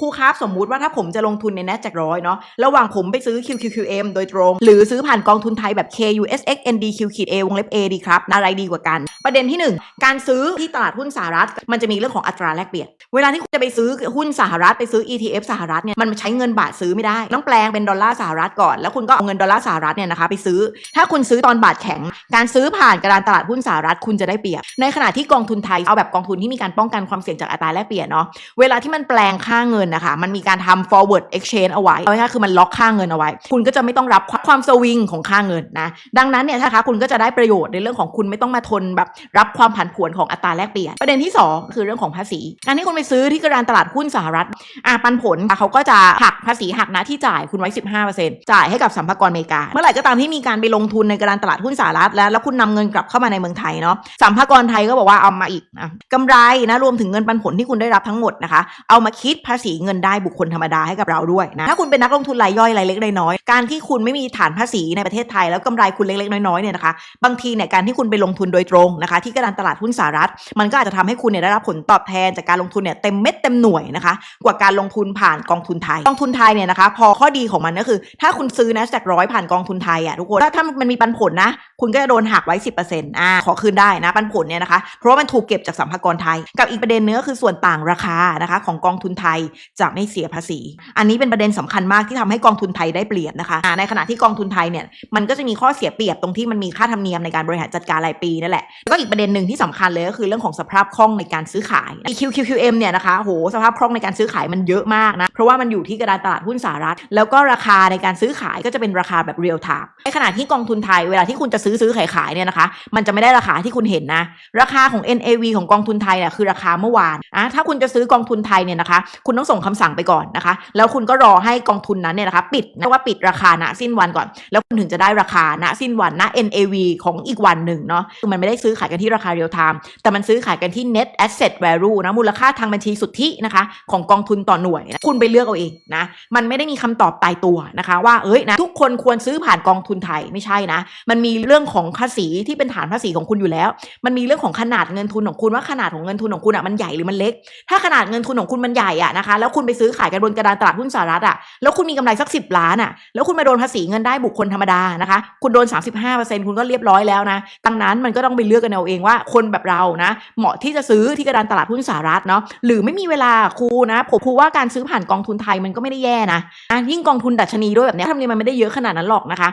ครูครับสมมุติว่าถ้าผมจะลงทุนใน NASDAQ ร้อยเนาะระหว่างผมไปซื้อ QQQM โดยตรง หรือซื้อผ่านกองทุนไทยแบบ KUSXNDQ-A วงเล็บ A ดีครับอะไรดีกว่ากัน ประเด็นที่ 1 การซื้อที่ตลาดหุ้นสหรัฐ มันจะมีเรื่องของอัตราแลกเปลี่ยน เวลาที่คุณจะไปซื้อหุ้นสหรัฐไปซื้อ ETF สหรัฐเนี่ยมันใช้เงินบาทซื้อไม่ได้ ต้องแปลงเป็นดอลลาร์สหรัฐก่อน แล้วคุณก็เอาเงินดอลลาร์สหรัฐเนี่ยนะคะไปซื้อ ถ้าคุณซื้อตอนบาทแข็ง การซื้อผ่านการตลาดหุ้นสหรัฐคุณจะได้เปรียบ ในขณะที่กองทุนไทยเอาแบบกองทุนที่มีการป้องกันความเสี่ยงจากอัตราแลกเปลี่ยนเนาะเวลาที่มันแปลงค่าเงินนะคะมันมีการทำ forward exchange เอาไว้เอาง่ายๆคือมันล็อกค่าเงินเอาไว้ คุณก็จะไม่ต้องรับความสวิงของค่าเงินนะดังนั้นเนี่ยนะคะคุณก็จะได้ประโยชน์ในเรื่องของคุณไม่ต้องมาทนแบบรับความผันผวนของอัตราแลกเปลี่ยน ประเด็นที่ 2 คือเรื่องของภาษี การที่คุณไปซื้อที่กระดานตลาดหุ้นสหรัฐอะปันผลเขาก็จะหักภาษีหักนะที่จ่ายคุณไว้ 15%จ่ายให้กับสัมภากรอเมริกา เมื่อไหร่ก็ตามที่มีการไปลงทุนในกระดานตลาดหุ้นสหรัฐแล้วแล้วคุณนำเงินกลับเข้ามาในเมืองไทยเนาะสัมภากรไทยก็บอกว่าเอามาอีกนะกำไรนะรวมถึงเงินปันผลที่คุณได้รับทั้งหมดนะคะ เอามาคิดภาษีเงินได้บุคคลธรรมดาให้กับเราด้วยนะถ้าคุณเป็นนักลงทุนรายย่อยรายเล็กรายน้อยการที่คุณไม่มีฐานภาษีในประเทศไทยแล้วกำไรคุณเล็กๆน้อยๆเนี่ยนะคะบางทีเนี่ยการที่คุณไปลงทุนโดยตรงนะคะ ที่กระดานตลาดหุ้นสหรัฐ มันก็อาจจะทำให้คุณเนี่ยได้รับผลตอบแทนจากการลงทุนเนี่ยเต็มเม็ดเต็มหน่วยนะคะ กว่าการลงทุนผ่านกองทุนไทยกองทุนไทยเนี่ยนะคะ พอข้อดีของมันก็คือ ถ้าคุณซื้อนะจากร้อยผ่านกองทุนไทยอะทุกคนถ้าถ้ามันมีปันผลนะ คุณก็จะโดนหักไว้ 10%อ่าขอคืนได้นะปันผลเนี่ยนะคะ เพราะว่ามันถูกเก็บจากสัมภากระไทย กับอีกประเด็นเนึงก็คือส่วนต่างราคานะคะ ของกองทุนไทยจะไม่เสียภาษี อันนี้เป็นประเด็นสำคัญมากที่ทำให้กองทุนไทยได้เปรียบนะคะอ่าในขณะที่กองทุนไทยเนี่ยมันก็จะมีข้อเสียเปรียบตรงที่มันมีค่าธรรมเนียมในการบริหารจัดการรายปีนั่นแหละแล้วก็อีกประเด็นหนึ่งที่สำคัญเลยก็คือเรื่องของสภาพคล่องในการซื้อขาย EQQQM เนี่ยนะคะโหสภาพคล่องในการซื้อขายมันเยอะมากนะเพราะว่ามันอยู่ที่กระดานตลาดหุ้นสหรัฐ แล้วก็ราคาในการซื้อขายก็จะเป็นราคาแบบเรียลไทม์ในขณะที่กองทุนไทยเวลาที่คุณจะซอซื้อขายขายเนี่ยนะคะ มันจะไม่ได้ราคาที่คุณเห็นนะ ราคาของ NAV ของกองทุนไทยเนี่ยคือราคาเมื่อวานอะถ้าคุณจะซื้อกองทุนไทยเนี่ยนะคะ คุณต้องส่งคำสั่งไปก่อนนะคะ แล้วคุณก็รอให้กองทุนนั้นเนี่ยนะคะ ปิดนะว่าปิดราคาณสิ้นวันก่อน แล้วคุณถึงจะได้ราคาณสิ้นวันณ NAV ของอีกวันหนึ่งเนาะคือมันไม่ได้ซื้อขายกันที่ราคาเรียลไทม์แต่มันซื้อขายกันที่ net asset value นะมูลค่าทางบัญชีสุทธินะคะของกองทุนต่อหน่วยนะคุณไปเลือกเอาเองนะมันไม่ได้มีคำตอบตายตัวนะคะ ว่าเอ้ยนะทุกคนควรซื้อผ่านกองทุนไทยไม่ใช่นะ มันมีเรื่องื่องของภาษีที่เป็นฐานภาษีของคุณอยู่แล้ว มันมีเรื่องของขนาดเงินทุนของคุณว่าขนาดของเงินทุนของคุณอะมันใหญ่หรือมันเล็ก ถ้าขนาดเงินทุนของคุณมันใหญ่อะนะคะ แล้วคุณไปซื้อขายกันบนกระดานตลาดหุ้นสหรัฐอะ แล้วคุณมีกำไรสักสิบล้านอะ แล้วคุณมาโดนภาษีเงินได้บุคคลธรรมดานะคะ คุณโดน 35%คุณก็เรียบร้อยแล้วนะดังนั้นมันก็ต้องไปเลือกกันเอาเองว่าคนแบบเรานะ เหมาะที่จะซื้อที่กระดานตลาดหุ้นสหรัฐเนาะ หรือไม่มีเวลาครูนะ ผมครูว่าการซื้อผ่านกองทุนไทยมันก็ไม่ได้แย่นะ ยิ่งกองทุนดัชนีด้วยแบบนี้ทำเนียมันไม่ได้เยอะขนาดนั้นหรอกนะคะ